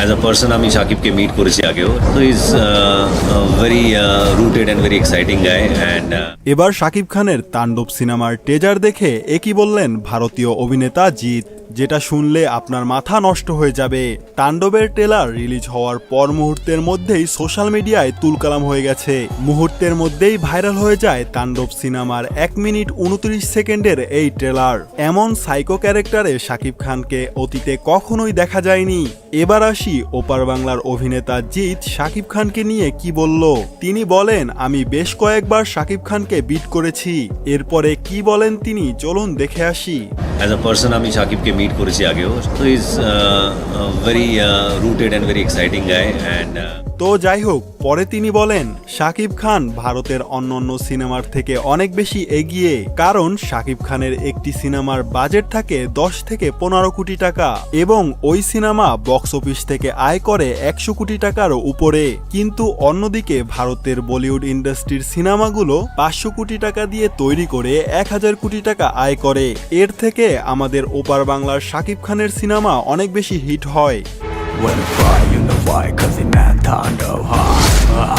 As a person আমি সাকিবকে meet করেছি আগেও। তো is very rooted and very exciting guy and এবার শাকিব খানের তাণ্ডব সিনেমার টেজার দেখে একই বললেন ভারতীয় অভিনেতা জিৎ? যেটা শুনলে আপনার মাথা নষ্ট হয়ে যাবে। তাণ্ডবের ট্রেলার রিলিজ হওয়ার পর মুহূর্তের মধ্যেই সোশ্যাল মিডিয়ায় তুলকালাম হয়ে গেছে। মুহূর্তের মধ্যেই ভাইরাল হয়ে যায় তাণ্ডব সিনেমার এক মিনিট উনত্রিশ সেকেন্ডের এই ট্রেলার এমন সাইকো ক্যারেক্টারে শাকিব খানকে অতীতে কখনোই দেখা যায়নি। এবার আসি ওপার বাংলার অভিনেতা জিৎ শাকিব খানকে নিয়ে কি বলল? তিনি বলেন, আমি বেশ কয়েকবার শাকিব খানকে বিট করেছি। এরপরে কি বলেন তিনি? চলুন দেখে আসি। অ্যাজ আ পার্সন আমি সাকিবকে মিট করেছি আগেও তো is very rooted and very exciting guy and তো যাই হোক পরে তিনি বলেন, শাকিব খান ভারতের অন্যান্য সিনেমার থেকে অনেক বেশি এগিয়ে, কারণ শাকিব খানের একটি সিনেমার বাজেট থাকে দশ থেকে পনেরো কোটি টাকা এবং ওই সিনেমা বক্স অফিস থেকে আয় করে একশো কোটি টাকার উপরে। কিন্তু অন্যদিকে ভারতের বলিউড ইন্ডাস্ট্রির সিনেমাগুলো পাঁচশো কোটি টাকা দিয়ে তৈরি করে এক হাজার কোটি টাকা আয় করে। এর থেকে আমাদের ওপার বাংলার শাকিব খানের সিনেমা অনেক বেশি হিট হয়। When I cry, you know why, cause it meant time to high.